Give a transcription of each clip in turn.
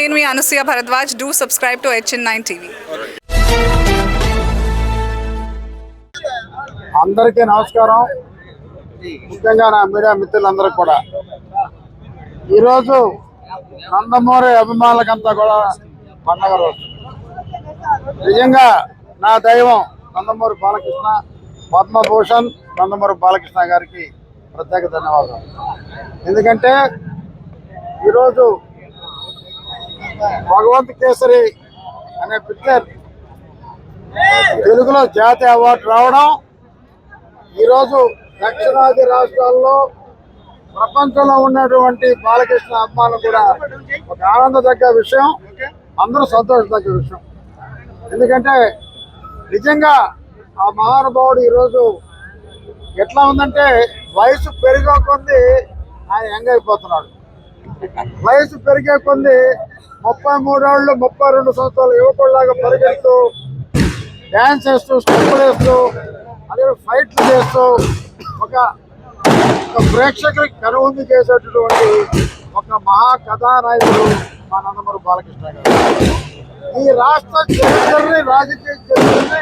నేను మీ Anasuya Bharadwaj. Do subscribe to HN nine TV అందరికీ నమస్కారం. ముఖ్యంగా నా మీడియా మిత్రులందరికీ కూడా. ఈరోజు నందమూరి అభిమానులకంతా కూడా పండగ రోజు. నిజంగా నా దైవం నందమూరి బాలకృష్ణ పద్మభూషణ్ నందమూరి బాలకృష్ణ గారికి ప్రత్యేక ధన్యవాదాలు. ఎందుకంటే ఈరోజు భగవంత్ కేసరి అనే పిక్చర్. తెలుగులో జాతీయ అవార్డు రావడం. ఈరోజు దక్షిణాది రాష్ట్రాల్లో ప్రపంచంలో ఉన్నటువంటి బాలకృష్ణ అభిమానులు కూడా ఒక ఆనందదగ్గ విషయం అందరూ సంతోషదగ్గ విషయం. ఎందుకంటే నిజంగా ఆ మహానుభావుడు ఈరోజు ఎట్లా ఉందంటే వయసు పెరిగే ఆయన యంగ్ అయిపోతున్నాడు. వయసు పెరిగే కొన్ని ముప్పై మూడేళ్ళు ముప్పై రెండు సంవత్సరాల యువకుల్లాగా పరిగెడుతూ డ్యాన్స్ చేస్తూ స్టెప్పులు వేస్తూ అదే ఫైట్లు చేస్తూ ఒక ప్రేక్షకులకి కనువిందు చేసేటటువంటి ఒక మహా కథానాయకుడు మా నందమూరి బాలకృష్ణ గారు. ఈ రాష్ట్ర చరిత్రని రాజకీయ చరిత్రని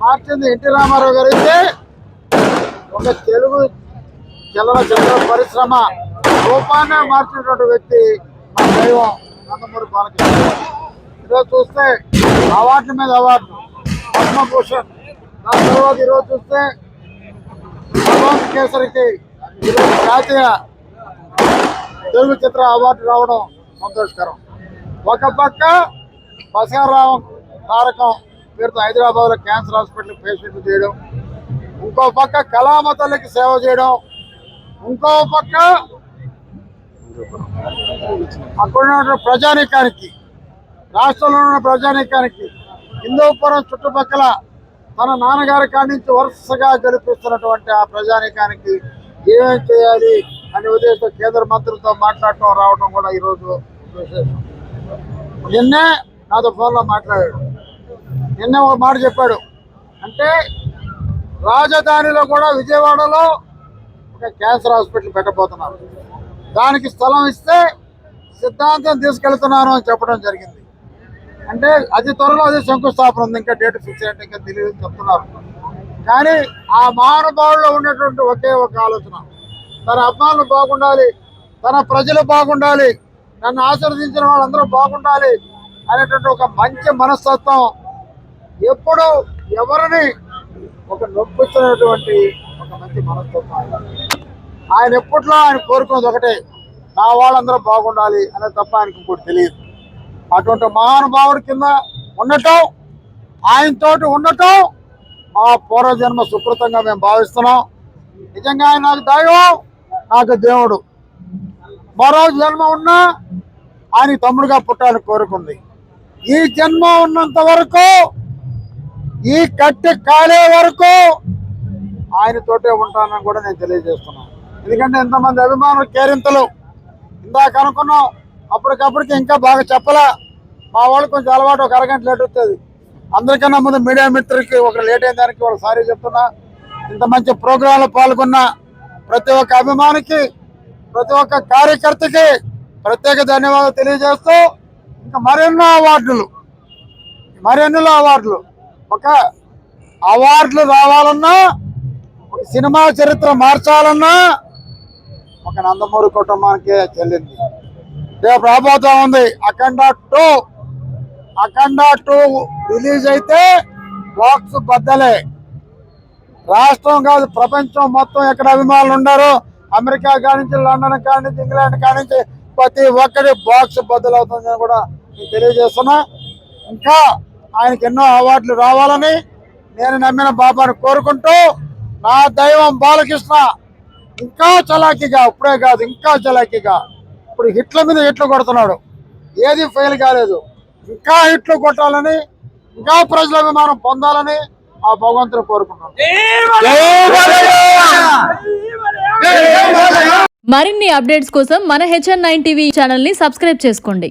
మార్చింది ఎన్టీ రామారావు గారైతే అయితే ఒక తెలుగు చలనచిత్ర పరిశ్రమ రూపాన్నే మార్చినటువంటి వ్యక్తి మా దైవం నందమూరి బాలకృష్ణ ఈరోజు చూస్తే అవార్డుల మీద అవార్డు పద్మభూషణ్. దాని తర్వాత ఈరోజు చూస్తే భగవంత్ కేసరికి ఈరోజు జాతీయ తెలుగు చిత్ర అవార్డు రావడం సంతోషకరం. ఒక పక్క బసగారావు తారకం పేరుతో హైదరాబాద్లో క్యాన్సర్ హాస్పిటల్ పేషెంట్ చేయడం ఇంకో పక్క కళామతలకి సేవ చేయడం ఇంకో పక్క అక్కడ ఉన్న ప్రజానీకానికి రాష్ట్రంలో ఉన్న ప్రజానీకానికి హిందూపురం చుట్టుపక్కల తన నాన్నగారి కాడి నుంచి వరుసగా గెలిపిస్తున్నటువంటి ఆ ప్రజానీకానికి ఏమేం చేయాలి అనే ఉద్దేశంతో కేంద్ర మంత్రులతో మాట్లాడటం రావడం కూడా ఈరోజు విశేషం. నిన్నే నాతో ఫోన్లో మాట్లాడాడు. నిన్నే ఒక మాట చెప్పాడు. అంటే రాజధానిలో కూడా విజయవాడలో ఒక క్యాన్సర్ హాస్పిటల్ పెట్టబోతున్నారు. దానికి స్థలం ఇస్తే సిద్ధాంతం తీసుకెళ్తున్నాను అని చెప్పడం జరిగింది. అంటే అతి త్వరలో అది శంకుస్థాపన ఉంది. ఇంకా డేట్ ఫిక్స్ అంటే ఇంకా తెలియదు చెప్తున్నారు. కానీ ఆ మహానుభావుల్లో ఉన్నటువంటి ఒకే ఒక ఆలోచన. తన అభిమానులు బాగుండాలి తన ప్రజలు బాగుండాలి నన్ను ఆశీర్వదించిన వాళ్ళందరూ బాగుండాలి అనేటువంటి ఒక మంచి మనస్తత్వం ఎప్పుడు ఎవరిని ఒక నొప్పించినటువంటి ఒక మంచి మనస్తత్వం. ఆయన. ఎప్పట్లో ఆయన కోరుకున్నది ఒకటే నా వాళ్ళందరూ బాగుండాలి అనేది తప్ప ఆయనకు ఇంకోటి తెలియదు. అటువంటి మహానుభావుడి కింద ఉండటం ఆయనతోటి ఉండటం మా పూర్వజన్మ సుకృతంగా మేము భావిస్తున్నాం. నిజంగా ఆయన నాకు దైవం నాకు దేవుడు. మరో జన్మ ఉన్నా ఆయన తమ్ముడుగా పుట్టాలని కోరుకుంది. ఈ జన్మ ఉన్నంత వరకు ఈ కట్టె కాలే వరకు ఆయనతోటే ఉంటానని కూడా నేను తెలియజేస్తున్నాను. ఎందుకంటే ఇంతమంది అభిమానులు కేరింతలు. ఇందాక అనుకున్నాం అప్పటికప్పటికి ఇంకా బాగా చెప్పలా. మా వాళ్ళు కొంచెం అలవాటు ఒక అరగంట లేట్ వస్తుంది అందరికన్నా ముందు మీడియా మిత్రులకి ఒక లేట్ అయిన దానికి వాళ్ళు సారీ చెప్తున్నా. ఇంత మంచి ప్రోగ్రాంలో పాల్గొన్న ప్రతి ఒక్క అభిమానికి ప్రతి ఒక్క కార్యకర్తకి ప్రత్యేక ధన్యవాదాలు తెలియజేస్తూ ఇంకా మరెన్నో అవార్డులు మరెన్నో అవార్డులు. ఒక అవార్డులు రావాలన్నా సినిమా చరిత్ర మార్చాలన్నా ఒక నందమూరి కుటుంబానికి చెల్లింది. రేపు రాబోతా ఉంది. Akhanda two. Akhanda two release అయితే బాక్స్ బద్దలే. రాష్ట్రం కాదు ప్రపంచం మొత్తం ఎక్కడ అభిమానులు ఉన్నారు? అమెరికా కానించి నుంచి లండన్ కానించి నుంచి ఇంగ్లాండ్ కానించి నుంచి ప్రతి ఒక్కరి బాక్స్ బద్దలవుతుందని కూడా నేను తెలియజేస్తున్నా. ఇంకా ఆయనకి ఎన్నో అవార్డులు రావాలని నేను నమ్మిన బాబాను కోరుకుంటూ నా దైవం బాలకృష్ణ ఇంకా చలాకీగా ఇప్పుడే కాదు ఇంకా చలాకీగా. ఇప్పుడు హిట్ల మీద హిట్లు కొడుతున్నాడు. ఏది ఫెయిల్ కాలేదు. ఇంకా హిట్లు కొట్టాలని ఇంకా ప్రజల అభిమానం పొందాలని ఆ భగవంతుని కోరుకుంటున్నాను మరిన్ని అప్డేట్స్ కోసం మన హెచ్ఎన్ నైన్ టీవీ ఛానల్ని సబ్స్క్రైబ్ చేసుకోండి.